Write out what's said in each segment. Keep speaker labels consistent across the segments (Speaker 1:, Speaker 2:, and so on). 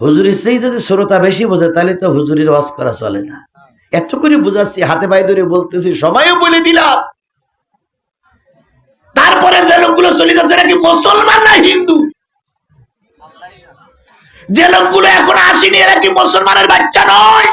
Speaker 1: হুজুরের সেই যদি শ্রোতা বেশি বোঝে, তাহলে তো হুজুরের ওয়াজ করা চলে না। এত করে বুঝাচ্ছি, হাতে পায়ে ধরে বলতেছি সময়ও বলে দিলাম। তারপরে যে লোকগুলো চলে যাচ্ছে নাকি মুসলমান না হিন্দু? যে লোকগুলো এখন আসেনি, এরা কি মুসলমানের বাচ্চা নয়?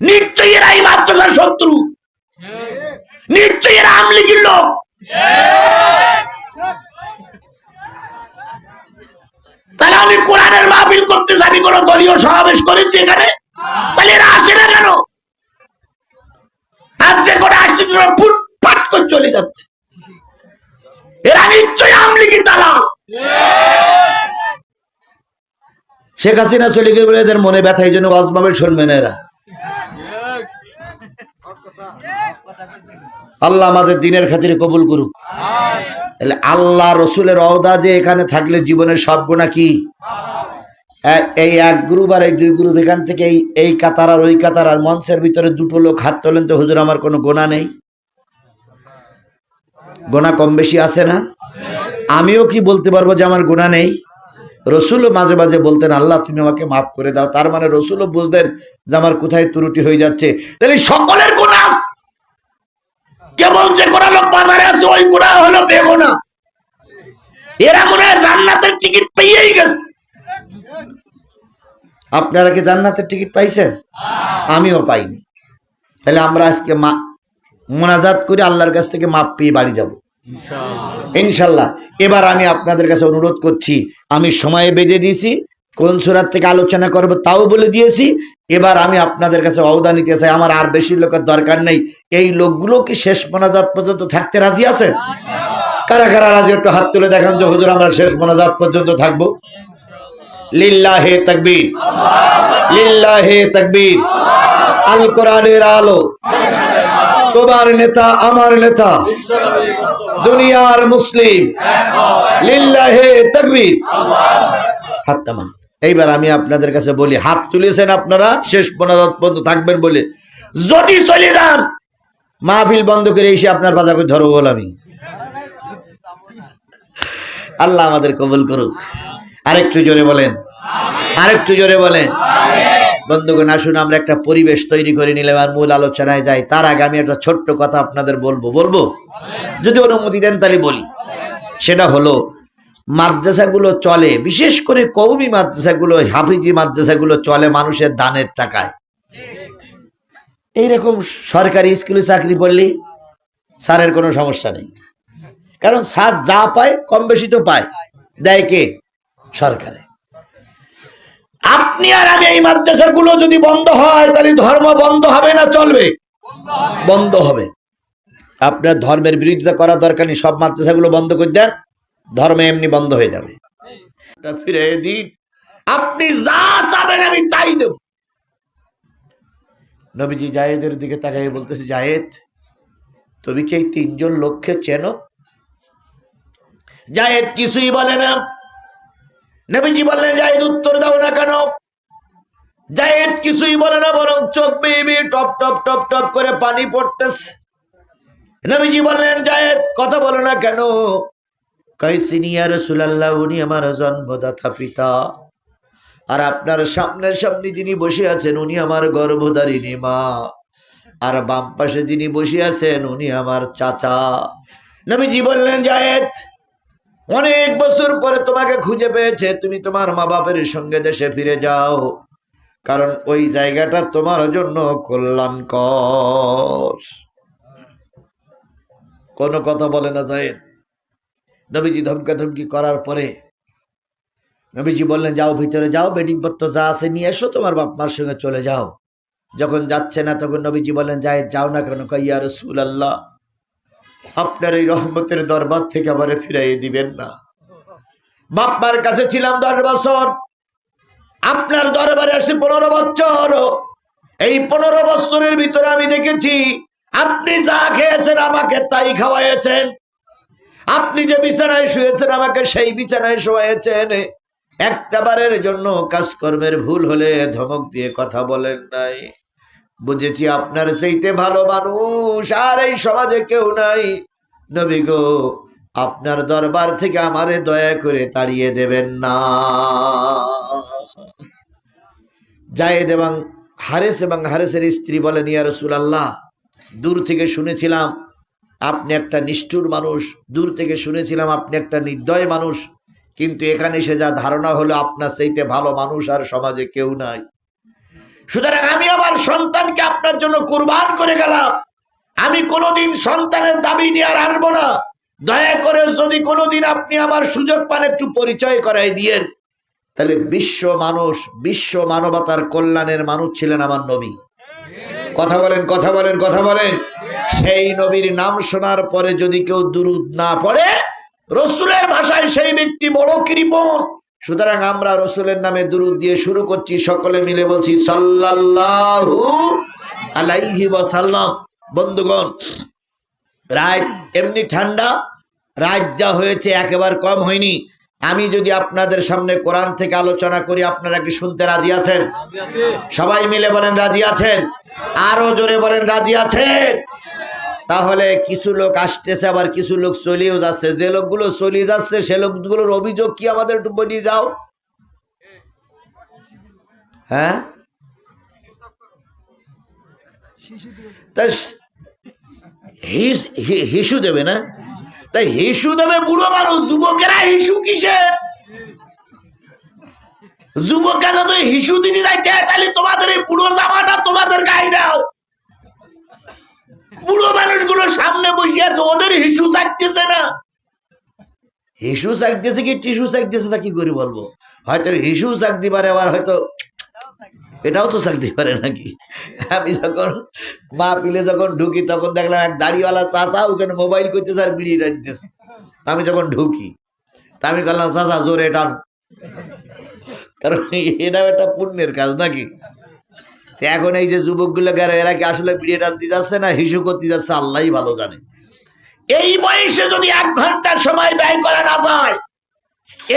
Speaker 1: নিশ্চয়ই এরা এই মাদ্রাসার শত্রু। নিশ্চয়ই এরা আমলিগির লোক। আমি কোরআনের মাহফিল করতে আমি কোন দলীয় সমাবেশ করেছি এখানে? তাহলে এরা আসে না কেন? আর যে করে আসছে তারা ফুটফাট করে চলে যাচ্ছে। এরা নিশ্চয়ই আমলিগি তালা শেখ হাসিনা চলে গিয়ে বলে এদের মনে ব্যথা এই জন্য ওয়াজমাবে শুনবে না এরা। আল্লাহ আমাদের দিনের খাতিরে কবুল করুক। তাহলে আল্লাহ রসুলের অহদা যে এখানে থাকলে জীবনের সব গুণা কি? এই এক গ্রুপ আর এই দুই গ্রুপ এখান থেকে এই এই কাতার আর ওই কাতার আর মঞ্চের ভিতরে দুটো লোক হাত তোলেন তো, হুজুর, আমার কোনো গোনা নেই। গোনা কম বেশি আছে না? আমিও কি বলতে পারব যে আমার গোনা নেই? রসুলও মাঝে মাঝে বলতেন, আল্লাহ, তুমি আমাকে মাফ করে দাও। তার মানে রসুলও বুঝতেন যে আমার কোথায় ত্রুটি হয়ে যাচ্ছে। তাহলে সকলের গোনা আছে। কেবল যে কোন লোক বাজারে আছে ওই গুণা হলো বেগুনা। এরা মনে হয় জান্নাতের টিকিট পেয়েই গেছে। আপনারা কি জান্নাতের টিকিট পাইছেন? আমিও পাইনি। তাহলে আমরা আজকে মা মোনাজাত করে আল্লাহর কাছ থেকে মাপ পেয়ে বাড়ি যাব। ইনশাল্লাহ এবার আমি আপনাদের কাছে অনুরোধ করছি আমি সময়ে বেঁধে দিয়েছি কোন সুরাত থেকে আলোচনা করব তাও বলে দিয়েছি এবার আমি আপনাদের কাছে অবদা নিতে চাই, আমার আর বেশি লোকের দরকার নেই। এই লোকগুলো কি শেষ মোনাজাত পর্যন্ত থাকতে রাজি আছেন কারা কারা রাজি? একটু হাত তুলে দেখান যে হুজুর, আমরা শেষ মোনাজাত পর্যন্ত থাকব। লিল্লাহে তাকবীর। তাকবীর। আল কোরআনের আলো। তোমার নেতা, আমার নেতা। দুনিয়ার মুসলিম। লিল্লাহে তাকবীর। হাত এইবার আমি আপনাদের কাছে বলি, হাত তুলেছেন আপনারা, শেষ পর্যন্ত থাকবেন বলে। যদি চলে যান, মাহফিল বন্ধ করে এসে আপনার বাজার করে ধরবো বল আমি। আল্লাহ আমাদের কবুল করুক। আরেকটু জোরে বলেন। আরেকটু জোরে বলেন। বন্ধুগণ, আসুন আমরা একটা পরিবেশ তৈরি করে নিলাম আর মূল আলোচনায় যাই। তার আগে আমি একটা ছোট্ট কথা আপনাদের বলব। বলব? যদি অনুমতি দেন তাহলে বলি। সেটা হলো মাদ্রাসাগুলো চলে, বিশেষ করে কৌমি মাদ্রাসাগুলো, হাফিজি মাদ্রাসাগুলো চলে মানুষের দানের টাকায়। এইরকম সরকারি স্কুলে চাকরি পড়লে স্যারের কোনো সমস্যা নেই। কারণ স্যার যা পায়, কম বেশি তো পায়। দেয় কে? সরকারে। আপনি আর আমি এই মাদ্রাসাগুলো যদি বন্ধ হয়, তাহলে ধর্ম বন্ধ হবে না, চলবে? বন্ধ হবে। আপনার ধর্মের বিরোধিতা করা দরকার নেই, সব মাদ্রাসাগুলো বন্ধ করে দেন। ধর্ম এমনি বন্ধ হয়ে যাবে। ফিরে দিন। আপনি যা চাবেন আমি তাই দেব। নবীজি জায়েদের দিকে তাকাই বলতেছে, জায়েদ, তুমি কি এই তিনজন লোককে চেনো? জায়েদ কিছুই বলে না। নবীজি বললেন, জায়েদ, উত্তর দাও না কেন? জায়েদ কিছুই বলে না, বরং চোখ বেয়ে টপ টপ টপ টপ করে পানি পড়তেছে। নবীজি বললেন, জায়েদ, কথা বলো না কেন? কাইসিনিয়া রসুলাল্লাহ, উনি আমার জন্মদাতা পিতা। আর আপনার সামনের সামনে যিনি বসে আছেন, উনি আমার গর্ভধারিণী মা। আর বাম পাশে যিনি বসে আছেন, উনি আমার চাচা। নবীজি বললেন, জায়েদ, অনেক বছর পরে তোমাকে খুঁজে পেয়েছে, তুমি তোমার মা বাপের সঙ্গে দেশে ফিরে যাও। কারণ ওই জায়গাটা তোমার জন্য কল্যাণকর। কোনো কথা বলে না, জায়েদ। নবীজি ধমকা ধমকি করার পরে নবীজি বললেন, যাও ভিতরে যাও, বেডিং পত্র যা আছে নিয়ে এসো, তোমার বাপ মার সঙ্গে চলে যাও। যখন যাচ্ছে না, তখন নবীজি বললেন, যাই, যাও না কেন? কইয়া রসুল আল্লাহ আপনার এই রহমতের দরবার থেকে আমারে ফিরাইয়ে দিবেন না। বাপমার কাছে ছিলাম দশ বছর, আপনার দরবারে আসে পনেরো বছর। এই পনেরো বছরের ভিতরে আমি দেখেছি, আপনি যা খেয়েছেন আমাকে তাই খাওয়াইয়েছেন। আপনি যে বিছানায় শুয়েছেন, আমাকে সেই বিছানায় শোয়াইছেন। একটা বারের জন্য কাজকর্মের ভুল হলে ধমক দিয়ে কথা বলেন নাই। বুঝেছি আপনার সেইতে ভালো মানুষ, আর এই সমাজে কেউ নাই। নবী গো, আপনার দরবার থেকে আমারে দয়া করে তাড়িয়ে দেবেন না। জায়েদ এবং হারেস এবং হারেসের স্ত্রী বলেন, ইয়া রসুল আল্লাহ দূর থেকে শুনেছিলাম আপনি একটা নিষ্ঠুর মানুষ, দূর থেকে শুনেছিলাম আপনি একটা নির্দয় মানুষ, কিন্তু এখানে এসে যা ধারণা হলো, আপনার চাইতে ভালো মানুষ আর সমাজে কেউ নাই। সুতরাং আমি আমার সন্তানকে আপনার জন্য কুরবান করে গেলাম। আমি কোনোদিন সন্তানের দাবি নিয়ে আর আনব না। দয়া করে যদি কোনোদিন আপনি আমার সুযোগ পান, একটু পরিচয় করাই দিয়েন। তাহলে বিশ্ব মানুষ, বিশ্ব মানবতার কল্যাণের মানুষ ছিলেন আমার নবী। কথা বলেন কথা বলেন কথা বলেন। সেই নবীর নাম শোনার পরে যদি কেউ দুরুদ না পড়ে, রসুলের ভাষায় সেই ব্যক্তি বড় কৃপণ। সুতরাং আমরা রসুলের নামে দুরুদ দিয়ে শুরু করছি, সকলে মিলে বলছি, সাল্লাল্লাহু আলাইহি ওয়াসাল্লাম। বন্ধুগণ, রাত এমনি ঠান্ডা, রাত যা হয়েছে একেবারে কম হয়নি। আমি যদি আপনাদের সামনে কোরআন থেকে আলোচনা করি, আপনারা কি শুনতে রাজি আছেন? সবাই মিলে বলেন, রাজি আছেন? আরও জোরে বলেন, রাজি আছেন? তাহলে কিছু লোক আসতেছে, আবার কিছু লোক চলেও যাচ্ছে। যে লোকগুলো চলে যাচ্ছে, সে লোকগুলোর অভিযোগ কি আমাদের একটু বলি যাও। হ্যাঁ? হিসু দেবে না? তাই হিসু দেবে বুড়ো মানুষ, যুবকেরা হিসু কিসের যুবকেরা তো হিসু দিদি যাইতে, তাহলে তোমাদের এই বুড়ো জামাটা তোমাদের গায়ে দাও। বুড়ো মানুষগুলো সামনে বসে আছে, ওদের হিসু চাইতেছে না। হিসু চাইতেছে কি, টিসু চাইতেছে তা কি করে বলব? হয়তো হিসু চাকতে পারে, আবার হয়তো এটাও তো চাকতে পারে নাকি? আমি যখন মা পিলে যখন ঢুকি, তখন দেখলাম এক দাড়িওয়ালা চাচা ওখানে মোবাইল করতেছে আর বিড়ি রাখতেছে আমি যখন ঢুকি, তা আমি বললাম, চাচা, জোরে টান। কারণ এটাও একটা পুণ্যের কাজ নাকি? এখন এই যে যুবকগুলো গেল এরা কি আসলে বিড়ি টানতে যাচ্ছে না হিসু করতে যাচ্ছে? আল্লাহ ভালো জানে। এই বয়সে যদি এক ঘণ্টার সময় ব্যয় করা না যায়,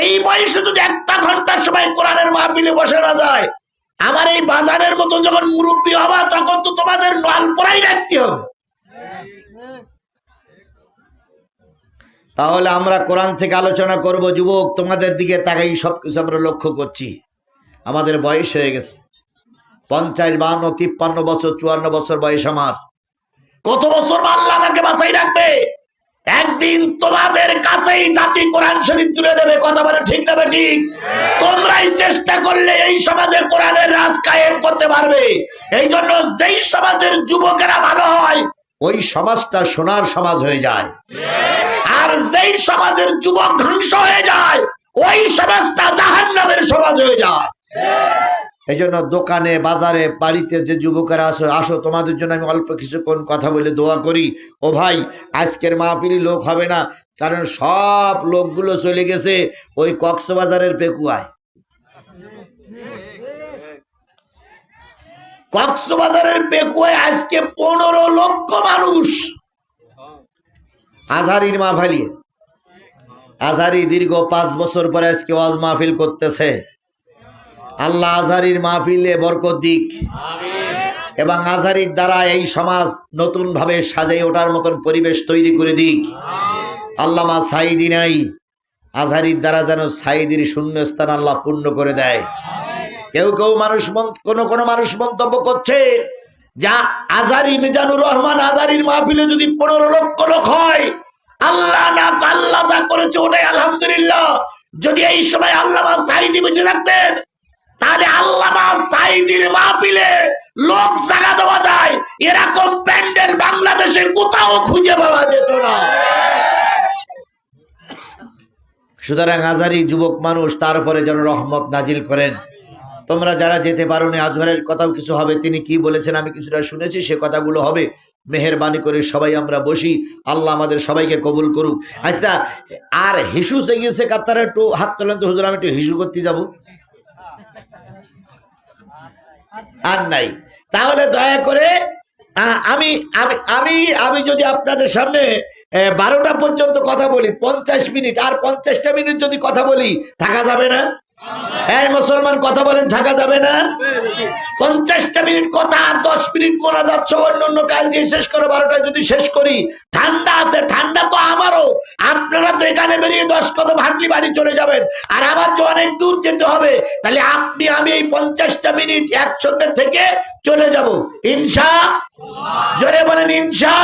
Speaker 1: এই বয়সে যদি একটা ঘণ্টার সময় কোরআনের মাহফিলে বসে না যায়, আমার এই বাজারের মতন যখন মুরব্বী হবা, তখন তো তোমাদের নলপড়াই রাখতে হবে। তাহলে আমরা কোরআন থেকে আলোচনা করব, যুবক, তোমাদের দিকে তাকাই, সবকিছু আমরা লক্ষ্য করছি। আমাদের বয়স হয়ে গেছে। পঞ্চাশ বান্ন তিপ্পান্ন বছর, চুয়ান্ন বছর বয়স আমার। কত বছর আল্লাহ আমাকে বাঁচাই রাখবে? একদিন তোমাদের কাছেই জাতি কোরআন শরীফ তুলে দেবে। কথা বলে ঠিক না ঠিক? তোমরাই চেষ্টা করলে এই সমাজে কোরআনের রাজ কায়েম করতে পারবে। এই জন্য যেই সমাজের যুবকেরা ভালো হয়, ওই সমাজটা সোনার সমাজ হয়ে যায়। আর যেই সমাজের যুবক ধ্বংস হয়ে যায়, ওই সমাজটা জাহান নামের সমাজ হয়ে যায়। এই জন্য দোকানে, বাজারে, বাড়িতে যে যুবকেরা আসো আসো, তোমাদের জন্য আমি অল্প কিছুক্ষণ কথা বলে দোয়া করি। ও ভাই, আজকের মাহফিলি লোক হবে না, কারণ সব লোকগুলো চলে গেছে ওই কক্সবাজারের পেকুয়ায়। কক্সবাজারের পেকুয়ায় আজকে পনেরো লক্ষ মানুষ। আজহারির মাহফালি। আজহারি দীর্ঘ পাঁচ বছর পরে আজকে ওয়াজ মাহফিল করতেছে। আল্লাহ আজহারির মাহফিলে বরকত দিক। এবং আজহারির দ্বারা এই সমাজ নতুন ভাবে সাজাই ওঠার মতন পরিবেশ তৈরি করে দিক। আল্লামা সাইদি নাই। আজহারির দ্বারা যেন সাইদির শূন্যস্থান আল্লাহ পূর্ণ করে দেয়। কেউ কেউ মানুষ মন- কোন কোন মানুষ মন্তব্য করছে যা আজারি মিজানুর রহমান আজারির মাহফিলে যদি পনেরো লক্ষ লোক হয় আল্লাহ না আল্লাহ যা করেছে ওটাই আলহামদুলিল্লাহ। যদি এই সময় আল্লাহ সাইদি বেঁচে থাকতেন তাহলে আল্লামা সাইদির মাহফিলে লোক জায়গা দেওয়া যায়। এরকম প্যান্ডেল বাংলাদেশে কোথাও খুঁজে পাওয়া যেত না। সুতরাং আজারি যুবক মানুষ তার উপরে যেন রহমত নাজিল করেন। তোমরা যারা যেতে পারো না, আজহারের কথাও কিছু হবে। তিনি কি বলেছেন আমি কিছুটা শুনেছি, সে কথাগুলো হবে। মেহরবানি করে সবাই আমরা বসি। আল্লাহ আমাদের সবাইকে কবুল করুক। আচ্ছা আর হিসু সে গিয়েছে কাতারে একটু হাত তোলেন তো, হুজুর, আমি একটু হিসু করতে যাব। আর নাই। তাহলে দয়া করে আমি আমি আমি আমি যদি আপনাদের সামনে বারোটা পর্যন্ত কথা বলি, পঞ্চাশ মিনিট, আর পঞ্চাশটা মিনিট যদি কথা বলি, থাকা যাবে না? এই মুসলমান, কথা বলেন, থাকা যাবে না? পঞ্চাশটা মিনিট কথা, দশ মিনিট মোনাজাত সহ অন্য অন্য কাজ দিয়ে শেষ করে, বারোটায় যদি শেষ করি। ঠান্ডা আছে, ঠান্ডা তো আমারও। আপনারা তো এখানে বেরিয়ে দশ কদম হাঁটলি বাড়ি চলে যাবেন। আর আমার তো অনেক দূর যেতে হবে। তাহলে আপনি, আমি এই পঞ্চাশটা মিনিট একসঙ্গে থেকে চলে যাব। ইনসা জোরে বলেন ইনসা